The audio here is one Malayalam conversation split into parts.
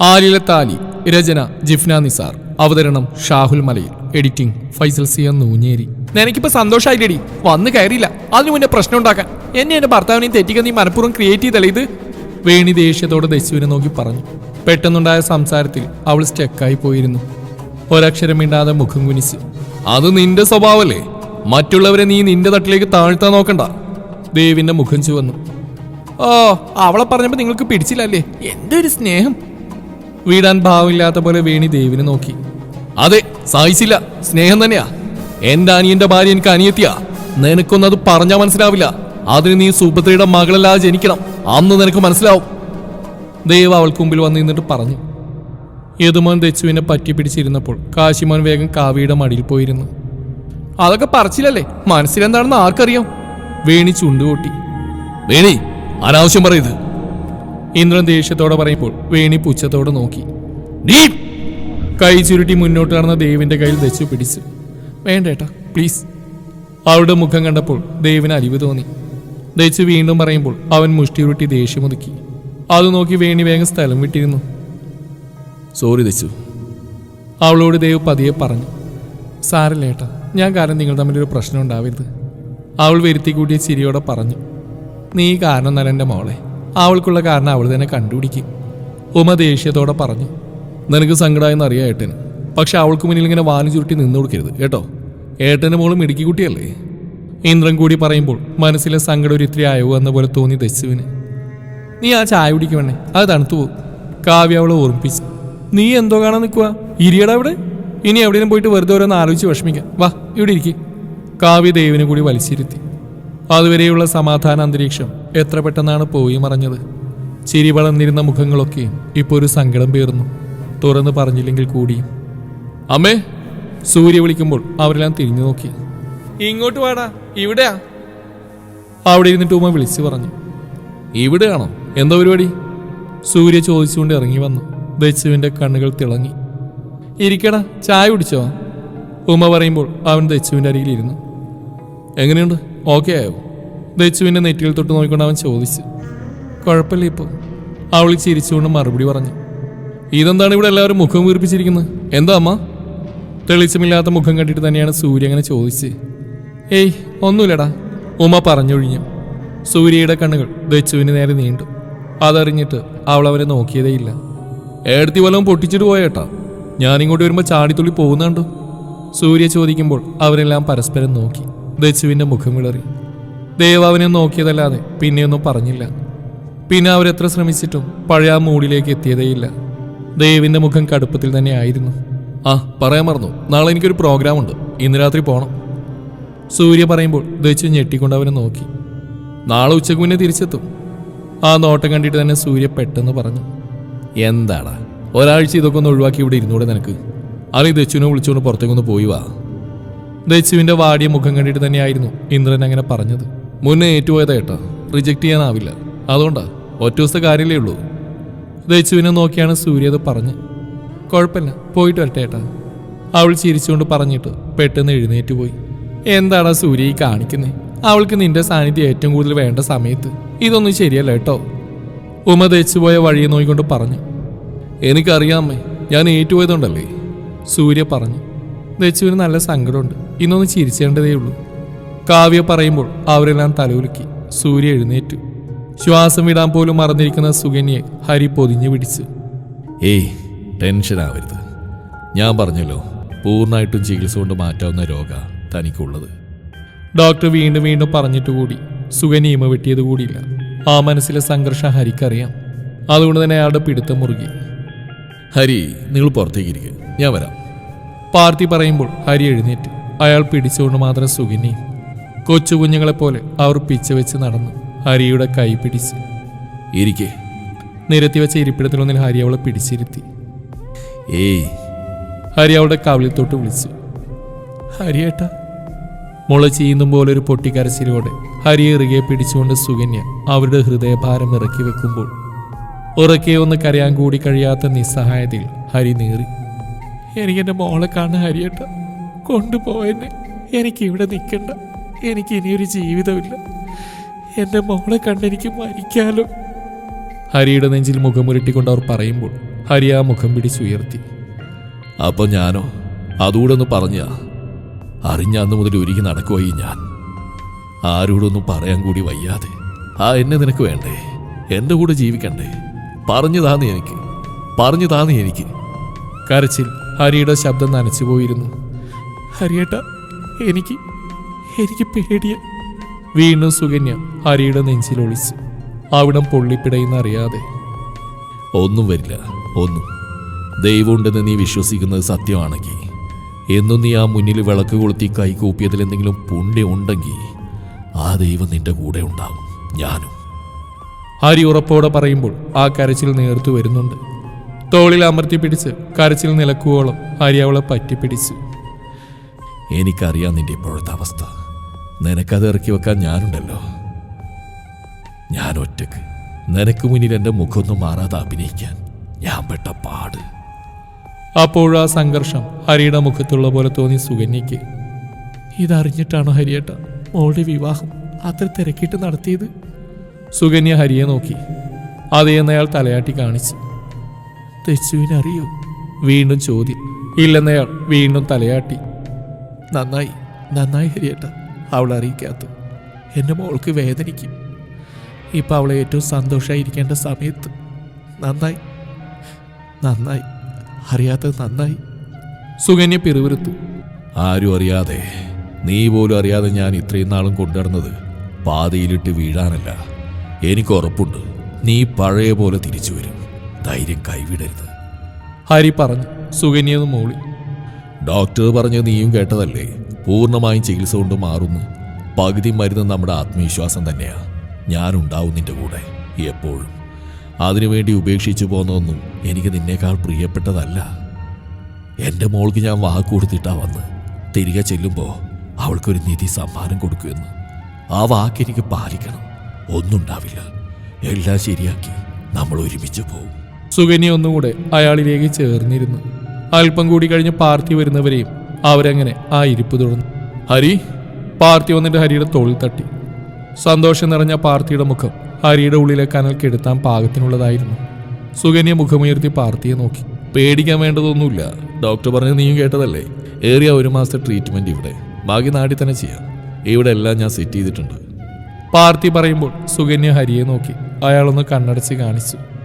ആലിലെ താലി രചന ജിഫ്ന നിസാർ. അവതരണം ഷാഹുൽ മലയിൽ. Editing Faisal C Siya Noonjeri. നിനക്കിപ്പോ സന്തോഷമായിട്ടടി വന്ന് കയറിയില്ല. അതിനു മുന്നേ പ്രശ്നം ഉണ്ടാക്കാൻ. എന്നെ എന്റെ ഭർത്താവിനെയും തെറ്റിക്കാൻ നീ മനഃപൂർവം ക്രിയേറ്റ് ചെയ്തല്ലേ ഇത്? വേണി ദേഷ്യത്തോടെ ദശുവിനെ നോക്കി പറഞ്ഞു. പെട്ടെന്നുണ്ടായ സംസാരത്തിൽ അവൾ സ്റ്റെക്കായി പോയിരുന്നു. ഒരക്ഷരം മിണ്ടാതെ മുഖം കുനിച്ച്. അത് നിന്റെ സ്വഭാവമല്ലേ മറ്റുള്ളവരെ നീ നിന്റെ തട്ടിലേക്ക് താഴ്ത്താൻ നോക്കണ്ട. ദേവിന്റെ മുഖം ചുവന്നു. ഓ അവളെ പറഞ്ഞപ്പോ നിങ്ങൾക്ക് പിടിച്ചില്ലല്ലേ? എന്തൊരു സ്നേഹം. വീടാൻ ഭാവമില്ലാത്ത പോലെ വേണി ദേവിനെ നോക്കി. അതെ സായിച്ചില്ല സ്നേഹം തന്നെയാ. എന്റെ അനിയന്റെ ഭാര്യ എനിക്ക് അനിയത്തിയാ. നിനക്കൊന്നും അത് പറഞ്ഞാ മനസ്സിലാവില്ല. അതിന് നീ സുഭദ്രയുടെ മകളല്ലാതെ ജനിക്കണം. അന്ന് നിനക്ക് മനസ്സിലാവും. ദൈവ അവൾക്ക് മുമ്പിൽ വന്ന് നിന്നിട്ട് പറഞ്ഞു. യദുമോൻ ദച്ചുവിനെ പറ്റി പിടിച്ചിരുന്നപ്പോൾ കാശിമോൻ വേഗം കാവിയുടെ മടിയിൽ പോയിരുന്നു. അതൊക്കെ പറച്ചില്ലല്ലേ മനസ്സിലെന്താണെന്ന് ആർക്കറിയാം? വേണി ചുണ്ടുകൂട്ടി. വേണി അനാവശ്യം പറയത് ഇന്ദ്രൻ ദേഷ്യത്തോടെ പറയുമ്പോൾ വേണി പുച്ഛത്തോടെ നോക്കി. നീ കൈ ചുരുട്ടി മുന്നോട്ട് നടന്ന ദേവിന്റെ കയ്യിൽ വെച്ചു പിടിച്ചു. വേണ്ടേട്ടാ പ്ലീസ്. അവളുടെ മുഖം കണ്ടപ്പോൾ ദേവിന് അലിവ് തോന്നി. ദച്ചു വീണ്ടും പറയുമ്പോൾ അവൻ മുഷ്ടി ഉരുട്ടി ദേഷ്യമൊതുക്കി അത് നോക്കി വേണി വേഗം സ്ഥലം വിട്ടിരുന്നു. സോറി ദച്ചു. അവളോട് ദേവ് പതിയെ പറഞ്ഞു. സാരല്ല ഏട്ടാ ഞാൻ കാരണം നിങ്ങൾ തമ്മിലൊരു പ്രശ്നം ഉണ്ടാവരുത്. അവൾ വരുത്തി കൂട്ടിയ ചിരിയോടെ പറഞ്ഞു. നീ കാരണം നല്ല എന്റെ മോളെ. അവൾക്കുള്ള കാരണം അവൾ തന്നെ കണ്ടുപിടിക്കും. ഉമ ദേഷ്യത്തോടെ പറഞ്ഞു നിനക്ക് സങ്കടമായെന്ന് അറിയാം ഏട്ടന്. പക്ഷെ അവൾക്ക് മുന്നിൽ ഇങ്ങനെ വാനു ചുരുട്ടി നിന്നു കൊടുക്കരുത് കേട്ടോ? ഏട്ടന്റെ മോൾ മിടുക്കി കുട്ടിയല്ലേ? ഇന്ദ്രൻ കൂടി പറയുമ്പോൾ മനസ്സിലെ സങ്കടം ഒരു ഇത്തിരി അയവ് എന്ന പോലെ തോന്നി ദശുവിന് നീ ആ ചായ കുടിക്കുവണ്ണേ അത് തണുത്തു പോകും കാവ്യ അവളെ ഓർമ്മിപ്പിച്ചു. നീ എന്തോ കാണാൻ നിൽക്കുക ഇരിയടാ അവിടെ? ഇനി എവിടെയും പോയിട്ട് വെറുതെ ഓരോന്ന് ആലോചിച്ച് വിഷമിക്കാം. വാ ഇവിടെ ഇരിക്കും. കാവ്യ ദേവിനെ കൂടി വലിച്ചിരുത്തി. അതുവരെയുള്ള സമാധാന അന്തരീക്ഷം എത്ര പെട്ടെന്നാണ് പോയി മറഞ്ഞത്. ചിരി വളർന്നിരുന്ന മുഖങ്ങളൊക്കെ ഇപ്പോൾ ഒരു സങ്കടം പേർന്നു തുറന്ന് പറഞ്ഞില്ലെങ്കിൽ കൂടിയും അമ്മേ സൂര്യ വിളിക്കുമ്പോൾ അവരെല്ലാം തിരിഞ്ഞു നോക്കി. ഇങ്ങോട്ട് വാടാ ഇവിടെയാ. അവിടെ ഇരുന്നിട്ട് ഉമ്മ വിളിച്ചു പറഞ്ഞു. ഇവിടെയാണോ? എന്താ പരിപാടി? സൂര്യ ചോദിച്ചുകൊണ്ട് ഇറങ്ങി വന്നു. ദച്ചുവിന്റെ കണ്ണുകൾ തിളങ്ങി. ഇരിക്കടാ ചായ കുടിച്ചോ? ഉമ്മ പറയുമ്പോൾ അവൻ ദച്ചുവിന്റെ അരികിലിരുന്നു. എങ്ങനെയുണ്ട്? ഓക്കെ ആയോ ദച്ചുവിന്റെ നെറ്റിയിൽ തൊട്ട് നോക്കിക്കൊണ്ട് അവൻ ചോദിച്ചു. കുഴപ്പമില്ല ഇപ്പോൾ അവൾ ചിരിച്ചുകൊണ്ട് മറുപടി പറഞ്ഞു. ഇതെന്താണ് ഇവിടെ എല്ലാവരും മുഖം വീർപ്പിച്ചിരിക്കുന്നത്? എന്താ അമ്മ? തെളിച്ചമില്ലാത്ത മുഖം കണ്ടിട്ട് തന്നെയാണ് സൂര്യ അങ്ങനെ ചോദിച്ച്. ഏയ് ഒന്നുമില്ലടാ ഉമ്മ പറഞ്ഞൊഴിഞ്ഞു. സൂര്യയുടെ കണ്ണുകൾ ദച്ചുവിന് നേരെ നീണ്ടു. അതറിഞ്ഞിട്ട് അവൾ അവരെ നോക്കിയതേയില്ല ഏടത്തി വല്ലതും പൊട്ടിച്ചിട്ട് പോയേട്ടാ ഞാനിങ്ങോട്ട് വരുമ്പോൾ ചാടിത്തുള്ളി പോകുന്നുണ്ടോ സൂര്യ ചോദിക്കുമ്പോൾ അവരെല്ലാം പരസ്പരം നോക്കി. ദച്ചുവിന്റെ മുഖം വിളറി. ദേവാവിനെ നോക്കിയതല്ലാതെ പിന്നെയൊന്നും പറഞ്ഞില്ല. പിന്നെ അവരെത്ര ശ്രമിച്ചിട്ടും പഴയ ആ മൂടിലേക്ക് എത്തിയതേയില്ല. ദേവിന്റെ മുഖം കടുപ്പത്തിൽ തന്നെ ആയിരുന്നു. ആ പറയാൻ മറന്നു. നാളെ എനിക്കൊരു പ്രോഗ്രാം ഉണ്ട്. ഇന്ന് രാത്രി പോകണം സൂര്യ പറയുമ്പോൾ ദച്ചു ഞെട്ടിക്കൊണ്ട് അവനെ നോക്കി. നാളെ ഉച്ചയ്ക്ക് മുന്നേ തിരിച്ചെത്തും. ആ നോട്ടം കണ്ടിട്ട് തന്നെ സൂര്യ പെട്ടെന്ന് പറഞ്ഞു. എന്താടാ? ഒരാഴ്ച ഇതൊക്കെ ഒന്ന് ഒഴിവാക്കി ഇവിടെ ഇരുന്നൂടെ നിനക്ക്. അല്ലെങ്കിൽ ദച്ചുവിനെ വിളിച്ചുകൊണ്ട് പുറത്തേക്കൊന്ന് പോയി വാ. ദച്ചുവിന്റെ വാടിയ മുഖം കണ്ടിട്ട് തന്നെയായിരുന്നു ഇന്ദ്രൻ അങ്ങനെ പറഞ്ഞത്. മുന്നേ ഏറ്റുപോയതാ ഏട്ടാ റിജക്ട് ചെയ്യാനാവില്ല. അതുകൊണ്ടാ ഒറ്റ ദിവസത്തെ കാര്യമല്ലേ ഉള്ളൂ. ദൈച്ചുവിനെ നോക്കിയാണ് സൂര്യ അത് പറഞ്ഞ്. കുഴപ്പമില്ല പോയിട്ട് വരട്ടെ ഏട്ടാ. അവൾ ചിരിച്ചുകൊണ്ട് പറഞ്ഞിട്ട് പെട്ടെന്ന് എഴുന്നേറ്റ് പോയി. എന്താടാ സൂര്യ ഈ കാണിക്കുന്നേ? അവൾക്ക് നിന്റെ സാന്നിധ്യം ഏറ്റവും കൂടുതൽ വേണ്ട സമയത്ത്. ഇതൊന്നും ശരിയല്ല കേട്ടോ. ഉമ തേച്ചുപോയ വഴിയെ നോക്കിക്കൊണ്ട് പറഞ്ഞു. എനിക്കറിയാമേ ഞാൻ ഏറ്റുപോയതുകൊണ്ടല്ലേ? സൂര്യ പറഞ്ഞു. ദച്ചുവിന് നല്ല സങ്കടമുണ്ട്. ഇന്നൊന്ന് ചിരിച്ചേണ്ടതേ ഉള്ളൂ. കാവ്യ പറയുമ്പോൾ അവരെല്ലാം തലകുലുക്കി. സൂര്യ എഴുന്നേറ്റു. ശ്വാസം വിടാൻ പോലും മറന്നിരിക്കുന്ന സുകന്യെ ഹരി പൊതിഞ്ഞു പിടിച്ചു. ഏയ് ടെൻഷൻ ആവരുത്. ഞാൻ പറഞ്ഞല്ലോ പൂർണമായിട്ടും ചികിത്സ കൊണ്ട് മാറ്റാവുന്ന രോഗ തനിക്കുള്ളത്. ഡോക്ടർ വീണ്ടും വീണ്ടും പറഞ്ഞിട്ട് കൂടി. ഇമ വെട്ടിയത് കൂടിയില്ല. ആ മനസ്സിലെ സംഘർഷം ഹരിക്കറിയാം. അതുകൊണ്ട് തന്നെ അയാളുടെ പിടുത്തം മുറുകി. ഹരി നിങ്ങൾ പുറത്തേക്ക് ഇരിക്കുക ഞാൻ വരാം. പാർത്തി പറയുമ്പോൾ ഹരി എഴുന്നേറ്റ്. അയാൾ പിടിച്ചുകൊണ്ട് മാത്രം സുഖിനി. കൊച്ചു കുഞ്ഞുങ്ങളെപ്പോലെ അവർ പിച്ചവെച്ച് നടന്നു. ഹരിയുടെ കൈ പിടിച്ച്. ഇരിക്കേ. നിരത്തി വെച്ച ഇരിപ്പിടത്തിലൊന്നിൽ ഹരി അവളെ പിടിച്ചിരുത്തി. ഏയ്. ഹരി അവളുടെ കവിളിൽ തൊട്ട് വിളിച്ചു. ഹരിയേട്ടാ. മുള ചീന്തും പോലെ ഒരു പൊട്ടിക്കരച്ചിലോടെ ഹരി ഇറുകെ പിടിച്ചുകൊണ്ട് സുകന്യ അവരുടെ ഹൃദയഭാരം ഇറക്കി വെക്കുമ്പോൾ ഉറക്കെ ഒന്ന് കരയാൻ കൂടി കഴിയാത്ത നിസ്സഹായതയിൽ ഹരി നീറി. എനിക്ക് എന്റെ മോളെ കാണാൻ ഹരിയേട്ട കൊണ്ടുപോയെന്നെ. എനിക്ക് ഇവിടെ നിൽക്കണ്ട എനിക്ക് ഇനിയൊരു ജീവിതമില്ല. എന്റെ മോളെ കണ്ട് എനിക്ക് മരിക്കാലോ. ഹരിയുടെ നെഞ്ചിൽ മുഖമുരുട്ടിക്കൊണ്ട് അവർ പറയുമ്പോൾ ഹരി ആ മുഖം പിടിച്ചുയർത്തി അപ്പൊ ഞാനോ? അതുകൂടെ ഒന്ന് പറഞ്ഞ അറിഞ്ഞ അന്ന് മുതൽ ഒരുങ്ങി നടക്കുവായി ഞാൻ. ആരോടൊന്നും പറയാൻ കൂടി വയ്യാതെ. ആ എന്നെ നിനക്ക് വേണ്ടേ? എന്റെ കൂടെ ജീവിക്കണ്ടേ? പറഞ്ഞു താന്ന് എനിക്ക്. പറഞ്ഞു താന്ന് എനിക്ക്. കരച്ചിൽ ഹരിയുടെ ശബ്ദം നനച്ചുപോയിരുന്നു ഹരിയേട്ട എനിക്ക് എനിക്ക് പേടിയ. വീണ്ടും സുകന്യ ഹരിയുടെ നെഞ്ചിലൊളിച്ചു അവിടം അവിടം പൊള്ളിപ്പിടയുന്നറിയാതെ ഒന്നും വരില്ല ഒന്നും. ദൈവമുണ്ടെന്ന് നീ വിശ്വസിക്കുന്നത് സത്യമാണെങ്കിൽ എന്നും നീ ആ മുന്നിൽ വിളക്ക് കൊളുത്തി കൈ കൂപ്പിയതിൽ എന്തെങ്കിലും പുണ്യം ഉണ്ടെങ്കിൽ ആ ദൈവം നിന്റെ കൂടെ ഉണ്ടാവും ഞാനും. ഹരി ഉറപ്പോടെ പറയുമ്പോൾ ആ കരച്ചിൽ നേർത്തു വരുന്നുണ്ട്. തോളിൽ അമർത്തി പിടിച്ച് കരച്ചിൽ നിലക്കുവോളം ഹരി അവളെ പറ്റിപ്പിടിച്ചു എനിക്കറിയാം നിന്റെ ഇപ്പോഴത്തെ അവസ്ഥ. നിനക്കത് ഇറക്കി വെക്കാൻ ഞാനുണ്ടല്ലോ. ഞാൻ ഒറ്റയ്ക്ക്. നിനക്ക് മുന്നിൽ എന്റെ മുഖമൊന്നും മാറാതെ അഭിനയിക്കാൻ ഞാൻ പെട്ട പാട്. അപ്പോഴാ സംഘർഷം ഹരിയുടെ മുഖത്തുള്ള പോലെ തോന്നി സുകന്യയ്ക്ക്. ഇതറിഞ്ഞിട്ടാണോ ഹരിയേട്ട മോളുടെ വിവാഹം അത്ര തിരക്കിട്ട് നടത്തിയത്? സുകന്യ ഹരിയെ നോക്കി. അതേ അയാൾ തലയാട്ടി കാണിച്ചു. തെച്ചുവിനറിയോ. വീണ്ടും ചോദ്യം. ഇല്ലെന്നയാൾ വീണ്ടും തലയാട്ടി. നന്നായി നന്നായി ഹരിയേട്ട. അവൾ അറിയിക്കാത്ത. എന്റെ മോൾക്ക് വേദനിക്കും. ഇപ്പം അവളെ ഏറ്റവും സന്തോഷമായിരിക്കേണ്ട സമയത്ത്. നന്നായി നന്നായി. അറിയാത്തത് നന്നായി. സുകന്യ പിറുവിരുത്തു ആരും അറിയാതെ നീ പോലും അറിയാതെ ഞാൻ ഇത്രയും നാളും കൊണ്ടുവരുന്നത് പാതയിലിട്ട് വീഴാനല്ല. എനിക്ക് ഉറപ്പുണ്ട്. നീ പഴയ പോലെ തിരിച്ചു വരും. ധൈര്യം കൈവിടരുത്. ഹരി പറഞ്ഞു. സുകന്യത് മൂളി. ഡോക്ടർ പറഞ്ഞ് നീയും കേട്ടതല്ലേ? പൂർണമായും ചികിത്സ കൊണ്ട് മാറുന്നു. പകുതി മരുന്ന് നമ്മുടെ ആത്മവിശ്വാസം തന്നെയാ. ഞാനുണ്ടാവും നിന്റെ കൂടെ. എപ്പോഴും. അതിനുവേണ്ടി ഉപേക്ഷിച്ചു പോന്നൊന്നും എനിക്ക് നിന്നേക്കാൾ പ്രിയപ്പെട്ടതല്ല. എന്റെ മോൾക്ക് ഞാൻ വാക്ക് കൊടുത്തിട്ടാ വന്ന്. തിരികെ ചെല്ലുമ്പോൾ അവൾക്കൊരു നിധി സമ്മാനം കൊടുക്കുമെന്ന് ആ വാക്ക് എനിക്ക് പാലിക്കണം. ഒന്നുണ്ടാവില്ല. എല്ലാം ശരിയാക്കി നമ്മൾ ഒരുമിച്ച് പോവും. സുകന്യ ഒന്നുകൂടെ അയാളിലേക്ക് ചേർന്നിരുന്നു. അല്പം കൂടി കഴിഞ്ഞ് പാർട്ടി വരുന്നവരെയും അവരങ്ങനെ ആ ഇരിപ്പ് തുടർന്നു. ഹരി പാർട്ടി വന്നിട്ട് ഹരിയുടെ തോളിൽ തട്ടി. സന്തോഷം നിറഞ്ഞ പാർട്ടിയുടെ മുഖം ഹരിയുടെ ഉള്ളിലെ കനൽ കെടുത്താൻ പാകത്തിനുള്ളതായിരുന്നു. സുകന്യ മുഖമുയർത്തി പാർട്ടിയെ നോക്കി. പേടിക്കാൻ വേണ്ടതൊന്നുമില്ല. ഡോക്ടർ പറഞ്ഞ് നീയും കേട്ടതല്ലേ? ഏറിയ ഒരു മാസത്തെ ട്രീറ്റ്മെന്റ് ഇവിടെ. ബാക്കി നാട്ടിൽ തന്നെ ചെയ്യാം. ഇവിടെ എല്ലാം ഞാൻ സെറ്റ് ചെയ്തിട്ടുണ്ട്. പാർട്ടി പറയുമ്പോൾ സുകന്യ ഹരിയെ നോക്കി. അയാളൊന്ന് കണ്ണടച്ച് കാണിച്ചു.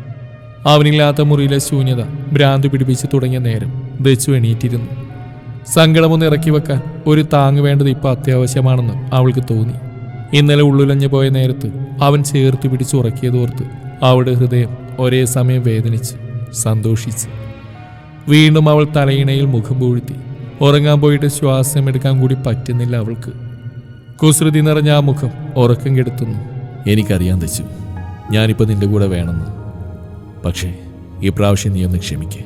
അവനില്ലാത്ത മുറിയിലെ ശൂന്യത ഭ്രാന്ത് പിടിപ്പിച്ച് തുടങ്ങിയ നേരം ദച്ചു എണീറ്റിരുന്നു. സങ്കടമൊന്ന് ഇറക്കി വെക്കാൻ ഒരു താങ് വേണ്ടത് ഇപ്പൊ അത്യാവശ്യമാണെന്ന് അവൾക്ക് തോന്നി. ഇന്നലെ ഉള്ളുലഞ്ഞു പോയ നേരത്ത് അവൻ ചേർത്ത് പിടിച്ച് ഉറക്കിയതോർത്ത് അവളുടെ ഹൃദയം ഒരേ സമയം വേദനിച്ച് സന്തോഷിച്ച്. വീണ്ടും അവൾ തലയിണയിൽ മുഖം പൂഴ്ത്തി. ഉറങ്ങാൻ പോയിട്ട് ശ്വാസം എടുക്കാൻ കൂടി പറ്റുന്നില്ല അവൾക്ക്. കുസൃതി നിറഞ്ഞ ആ മുഖം ഉറക്കം കെടുത്തുന്നു. എനിക്കറിയാൻ തെച്ചു. ഞാനിപ്പോൾ നിന്റെ കൂടെ വേണമെന്ന്. പക്ഷേ ഈ പ്രാവശ്യം നീ ഒന്ന് ക്ഷമിക്കേ.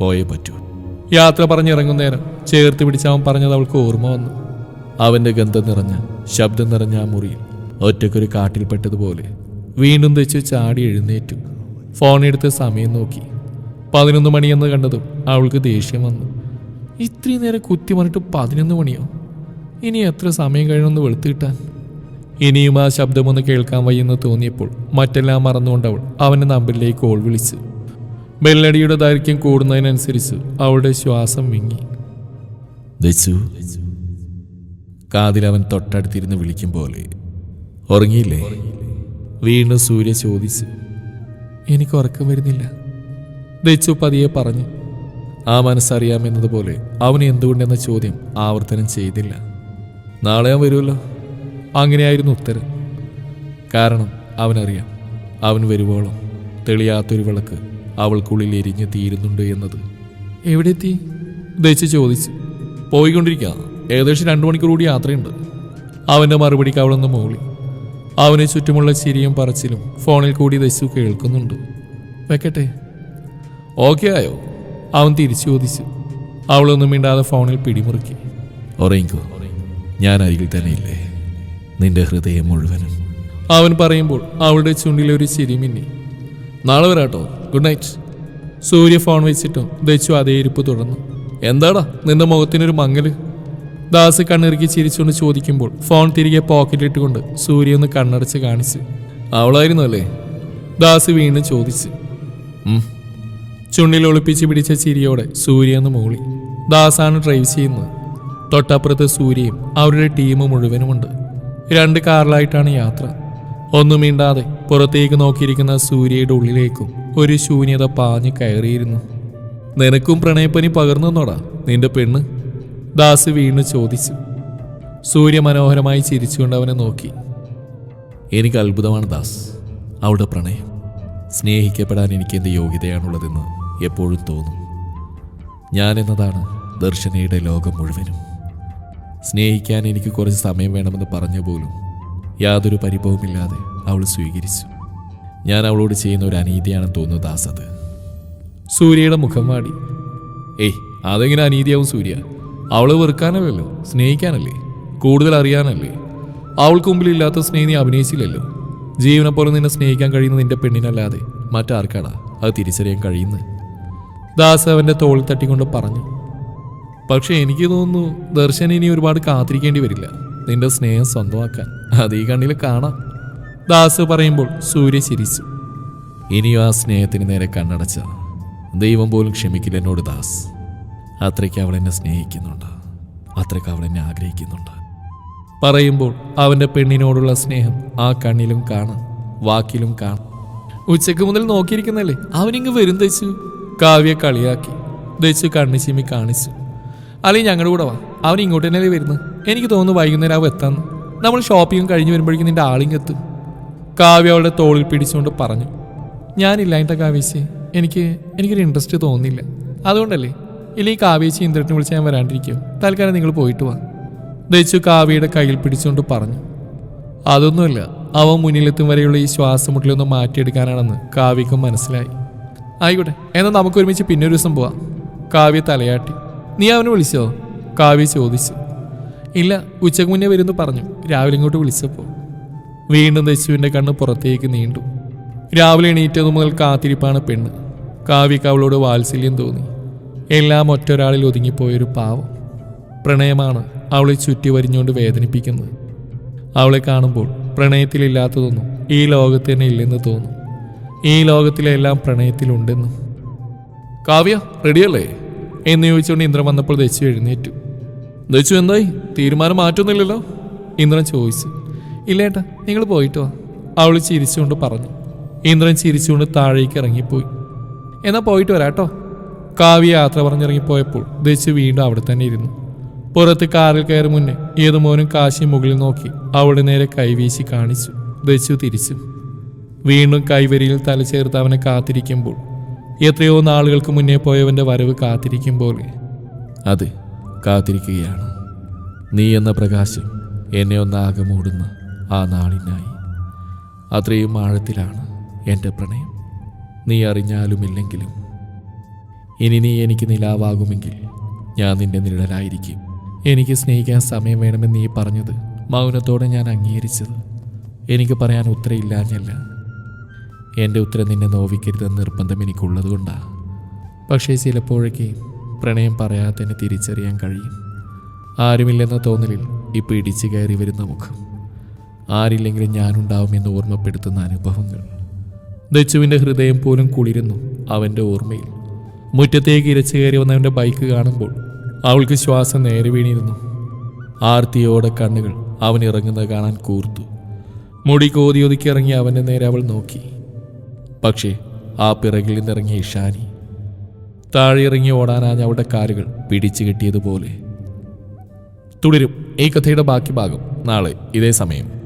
പോയേ പറ്റൂ. യാത്ര പറഞ്ഞിറങ്ങുന്നേരം ചേർത്ത് പിടിച്ച് അവൻ പറഞ്ഞത് അവൾക്ക് ഓർമ്മ വന്നു. അവന്റെ ഗന്ധം നിറഞ്ഞ ശബ്ദം നിറഞ്ഞ ആ മുറിയിൽ ഒറ്റക്കൊരു കാട്ടിൽപ്പെട്ടതുപോലെ വീണ്ടും തെച്ച് ചാടി എഴുന്നേറ്റു. ഫോൺ ഫോണെടുത്ത് സമയം നോക്കി. പതിനൊന്ന് മണിയെന്ന് കണ്ടതും അവൾക്ക് ദേഷ്യം വന്നു. ഇത്രയും നേരം കുത്തി പറഞ്ഞിട്ട് പതിനൊന്ന് മണിയോ? ഇനി എത്ര സമയം കഴിയണമെന്ന് വെളുത്ത് കിട്ടാൻ? ഇനിയും ആ ശബ്ദമൊന്ന് കേൾക്കാൻ വയ്യെന്ന് തോന്നിയപ്പോൾ മറ്റെല്ലാം മറന്നുകൊണ്ടവൾ അവൾ അവന്റെ നമ്പറിലേക്ക് കോൾ വിളിച്ചു. ബെല്ലടിയുടെ ദൈർഘ്യം കൂടുന്നതിനനുസരിച്ച് അവളുടെ ശ്വാസം വിങ്ങി. കാതിൽ അവൻ തൊട്ടടുത്തിരുന്ന് വിളിക്കും പോലെ. ഉറങ്ങിയില്ലേ? വീണ്ടും സൂര്യ ചോദിച്ചു. എനിക്ക് ഉറക്കം വരുന്നില്ല. ദച്ചു പതിയെ പറഞ്ഞു. ആ മനസ്സറിയാമെന്നതുപോലെ അവൻ എന്തുകൊണ്ടെന്ന ചോദ്യം ആവർത്തനം ചെയ്തില്ല. നാളെ ഞാൻ വരുമല്ലോ. അങ്ങനെയായിരുന്നു ഉത്തരം. കാരണം അവനറിയാം അവൻ വരുവോളം തെളിയാത്തൊരു വിളക്ക് അവൾക്കുള്ളിൽ എരിഞ്ഞ് തീരുന്നുണ്ട് എന്നത്. എവിടെ എത്തി ദശ ചോദിച്ചു. പോയിക്കൊണ്ടിരിക്കുക ഏകദേശം രണ്ടു മണിക്കൂർ കൂടി യാത്രയുണ്ട്. അവന്റെ മറുപടിക്ക് അവളൊന്ന് മൂളി. അവന് ചുറ്റുമുള്ള ചിരിയും പറച്ചിലും ഫോണിൽ കൂടി ദശു കേൾക്കുന്നുണ്ട്. വെക്കട്ടെ. ഓക്കെ ആയോ? അവൻ തിരിച്ചു ചോദിച്ചു. അവളൊന്നും മിണ്ടാതെ ഫോണിൽ പിടിമുറുക്കി. ഒറയിക്കോ ഞാൻ അരികിൽ തന്നെ ഇല്ലേ നിന്റെ ഹൃദയം മുഴുവനും. അവൻ പറയുമ്പോൾ അവളുടെ ചുണ്ടിൽ ഒരു ചിരി മിന്നി. നാളെ വരാട്ടോ. ഗുഡ് നൈറ്റ് സൂര്യ ഫോൺ വെച്ചിട്ടും ദച്ചു അതേ ഇരിപ്പ് തുടർന്നു. എന്താടാ നിന്റെ മുഖത്തിനൊരു മങ്ങൽ? ദാസ് കണ്ണിറുക്കി ചിരിച്ചുകൊണ്ട് ചോദിക്കുമ്പോൾ ഫോൺ തിരികെ പോക്കറ്റിലിട്ടുകൊണ്ട് സൂര്യ ഒന്ന് കണ്ണടച്ച് കാണിച്ച്. അവളായിരുന്നു അല്ലേ? ദാസ് വീണ്ടും ചോദിച്ച്. ചുണ്ടിൽ ഒളിപ്പിച്ച് പിടിച്ച ചിരിയോടെ സൂര്യ എന്ന് മൂളി. ദാസാണ് ഡ്രൈവ് ചെയ്യുന്നത്. തൊട്ടപ്പുറത്ത് സൂര്യയും അവരുടെ ടീം മുഴുവനുമുണ്ട്. രണ്ട് കാറിലായിട്ടാണ് യാത്ര. ഒന്നും മിണ്ടാതെ പുറത്തേക്ക് നോക്കിയിരിക്കുന്ന സൂര്യയുടെ ഉള്ളിലേക്കും ഒരു ശൂന്യത പാഞ്ഞു കയറിയിരുന്നു. നിനക്കും പ്രണയപ്പനി പകർന്നെന്നോടാ നിന്റെ പെണ്ണ്? ദാസ് വീണ് ചോദിച്ചു. സൂര്യ മനോഹരമായി ചിരിച്ചുകൊണ്ട് അവനെ നോക്കി. എനിക്ക് അത്ഭുതമാണ് ദാസ്. അവളുടെ പ്രണയം. സ്നേഹിക്കപ്പെടാൻ എനിക്ക് എന്ത് യോഗ്യതയാണുള്ളതെന്ന് എപ്പോഴും തോന്നും. ഞാൻ എന്നതാണ് ദർശനയുടെ ലോകം മുഴുവനും. സ്നേഹിക്കാൻ എനിക്ക് കുറച്ച് സമയം വേണമെന്ന് പറഞ്ഞ പോലും യാതൊരു പരിഭവമില്ലാതെ അവൾ സ്വീകരിച്ചു. ഞാൻ അവളോട് ചെയ്യുന്ന ഒരു അനീതിയാണെന്ന് തോന്നുന്നു ദാസ് അത്. സൂര്യയുടെ മുഖം വാടി. ഏയ് അതെങ്ങനെ അനീതിയാവും സൂര്യ? അവളെ വെറുക്കാനല്ലല്ലോ സ്നേഹിക്കാനല്ലേ കൂടുതൽ അറിയാനല്ലേ? അവൾക്ക് മുമ്പിൽ ഇല്ലാത്ത സ്നേഹം നീ അഭിനയിച്ചില്ലല്ലോ. ജീവനെ പോലെ നിന്നെ സ്നേഹിക്കാൻ കഴിയുന്ന നിന്റെ പെണ്ണിനല്ലാതെ മറ്റാർക്കാടാ അത് തിരിച്ചറിയാൻ കഴിയുന്നത്? ദാസ് അവന്റെ തോളിൽ തട്ടിക്കൊണ്ട് പറഞ്ഞു. പക്ഷെ എനിക്ക് തോന്നുന്നു ദർശൻ ഇനി ഒരുപാട് കാത്തിരിക്കേണ്ടി വരില്ല. നിന്റെ സ്നേഹം സ്വന്തമാക്കാൻ. അത് ഈ കണ്ണിൽ കാണാം. ദാസ് പറയുമ്പോൾ സൂര്യ ചിരിച്ചു. ഇനിയും ആ സ്നേഹത്തിന് നേരെ കണ്ണടച്ച ദൈവം പോലും ക്ഷമിക്കില്ല എന്നോട് ദാസ്. അത്രയ്ക്ക് അവൾ എന്നെ സ്നേഹിക്കുന്നുണ്ട്. അത്രയ്ക്ക് അവൾ എന്നെ ആഗ്രഹിക്കുന്നുണ്ട്. പറയുമ്പോൾ അവന്റെ പെണ്ണിനോടുള്ള സ്നേഹം ആ കണ്ണിലും കാണാം. വാക്കിലും കാണാം. ഉച്ചയ്ക്ക് മുതൽ നോക്കിയിരിക്കുന്നല്ലേ? അവനിങ്ങ് വരും തെച്ചു. കാവ്യ കളിയാക്കി. ദച്ചു കണ്ണു ചിമ്മി കാണിച്ചു. അല്ലെങ്കിൽ ഞങ്ങളുടെ കൂടെ വാ. അവൻ ഇങ്ങോട്ട് തന്നെയല്ലേ വരുന്നു? എനിക്ക് തോന്നുന്നു വൈകുന്നേരം അവ എത്താന്ന് നമ്മൾ ഷോപ്പിംഗ് കഴിഞ്ഞ് വരുമ്പോഴേക്കും നിന്റെ ആളിങ് എത്തും. കാവ്യ അവളുടെ തോളിൽ പിടിച്ചുകൊണ്ട് പറഞ്ഞു. ഞാനില്ലായിട്ട കാവ്യച്ചി എനിക്ക് എനിക്കൊരു ഇൻട്രസ്റ്റ് തോന്നുന്നില്ല. അതുകൊണ്ടല്ലേ? ഇല്ലെങ്കിൽ കാവ്യച്ചി ഇന്ദ്രനെ വിളിച്ച് ഞാൻ വരാണ്ടിരിക്കും തൽക്കാലം നിങ്ങൾ പോയിട്ട് വാ. ദച്ചു കാവ്യയുടെ കയ്യിൽ പിടിച്ചുകൊണ്ട് പറഞ്ഞു. അതൊന്നുമില്ല അവൻ മുന്നിലെത്തും വരെയുള്ള ഈ ശ്വാസമുട്ടിലൊന്ന് മാറ്റിയെടുക്കാനാണെന്ന് കാവ്യക്കും മനസ്സിലായി. ആയിക്കോട്ടെ എന്നാൽ നമുക്ക് ഒരുമിച്ച് പിന്നെ ഒരു ദിവസം പോവാം. കാവ്യ തലയാട്ടി. നീ അവനെ വിളിച്ചോ? കാവ്യ ചോദിച്ചു. ഇല്ല ഉച്ചയ്ക്ക് മുന്നേ വരുന്നു പറഞ്ഞു. രാവിലെ ഇങ്ങോട്ട് വിളിച്ചപ്പോൾ വീണ്ടും ദശുവിന്റെ കണ്ണ് പുറത്തേക്ക് നീണ്ടു. രാവിലെ എണീറ്റതു മുതൽ കാത്തിരിപ്പാണ് പെണ്ണ്. കാവ്യക്ക് അവളോട് വാത്സല്യം തോന്നി. എല്ലാം ഒറ്റൊരാളിൽ ഒതുങ്ങിപ്പോയൊരു പാവം. പ്രണയമാണ് അവളെ ചുറ്റി വരിഞ്ഞുകൊണ്ട് വേദനിപ്പിക്കുന്നത്. അവളെ കാണുമ്പോൾ പ്രണയത്തിലില്ലാത്തതൊന്നും ഈ ലോകത്ത് തന്നെ ഇല്ലെന്ന് തോന്നും. ഈ ലോകത്തിലെല്ലാം പ്രണയത്തിലുണ്ടെന്നും. കാവ്യ റെഡിയല്ലേ എന്ന് ചോദിച്ചുകൊണ്ട് ഇന്ദ്രൻ വന്നപ്പോൾ ദച്ചു എഴുന്നേറ്റു. ദച്ചു എന്തായി? തീരുമാനം മാറ്റുന്നില്ലല്ലോ ഇന്ദ്രൻ ചോദിച്ചു. ഇല്ലേട്ടാ നിങ്ങൾ പോയിട്ട് വാ. അവൾ ചിരിച്ചുകൊണ്ട് പറഞ്ഞു. ഇന്ദ്രൻ ചിരിച്ചുകൊണ്ട് താഴേക്ക് ഇറങ്ങിപ്പോയി. എന്നാ പോയിട്ട് വരാട്ടോ കാവ്യ യാത്ര പറഞ്ഞിറങ്ങിപ്പോയപ്പോൾ ദച്ചു വീണ്ടും അവിടെ തന്നെ ഇരുന്നു. പുറത്ത് കാറിൽ കയറി മുന്നേ ഏതുമോനും കാശി മുകളിൽ നോക്കി അവിടെ നേരെ കൈവീശി കാണിച്ചു. ദച്ചു തിരിച്ചു. വീണ്ടും കൈവരിയിൽ തല ചേർത്ത് അവനെ കാത്തിരിക്കുമ്പോൾ എത്രയോ നാളുകൾക്ക് മുന്നേ പോയവന്റെ വരവ് കാത്തിരിക്കും പോലെ. അത് കാത്തിരിക്കുകയാണ്. നീ എന്ന പ്രകാശം എന്നെ ഒന്നാകെ മൂടുന്ന ആ നാളിനായി. അത്രയും ആഴത്തിലാണ് എന്റെ പ്രണയം. നീ അറിഞ്ഞാലും ഇല്ലെങ്കിലും ഇനി നീ എനിക്ക് നിലാവാകുമെങ്കിൽ ഞാൻ നിന്റെ നിഴലായിരിക്കും. എനിക്ക് സ്നേഹിക്കാൻ സമയം വേണമെന്ന് നീ പറഞ്ഞത് മൗനത്തോടെ ഞാൻ അംഗീകരിച്ചത്. എനിക്ക് പറയാൻ ഉത്തരയില്ലാഞ്ഞല്ല. എന്റെ ഉത്തരം നിന്നെ നോവിക്കരുതെന്ന് നിർബന്ധം എനിക്കുള്ളതുകൊണ്ടാണ് പക്ഷേ ചിലപ്പോഴൊക്കെ പ്രണയം പറയാതെ തന്നെ തിരിച്ചറിയാൻ കഴിയും. ആരുമില്ലെന്ന തോന്നലിൽ ഇപ്പോൾ ഇടിച്ചു കയറി വരുന്ന മുഖം ആരില്ലെങ്കിലും ഞാനുണ്ടാവുമെന്ന് ഓർമ്മപ്പെടുത്തുന്ന അനുഭവങ്ങൾ. ദച്ചുവിന്റെ ഹൃദയം പോലും കുളിരുന്നു അവന്റെ ഓർമ്മയിൽ. മുറ്റത്തേക്ക് ഇരച്ചു കയറി വന്നവന്റെ ബൈക്ക് കാണുമ്പോൾ അവൾക്ക് ശ്വാസം നേരെ വീണിരുന്നു. ആർത്തിയോടെ കണ്ണുകൾ അവൻ ഇറങ്ങുന്നത് കാണാൻ കൂർത്തു. മുടി കോതി ഒതുക്കി ഇറങ്ങി അവന്റെ നേരെ അവൾ നോക്കി. പക്ഷേ ആ പിറകിൽ നിന്നിറങ്ങിയ ഇഷാനി. താഴെ ഇറങ്ങി ഓടാനാഞ്ഞ അവളുടെ കാലുകൾ പിടിച്ചു കെട്ടിയതുപോലെ. തുടരും. ഈ കഥയുടെ ബാക്കി ഭാഗം നാളെ ഇതേ സമയം.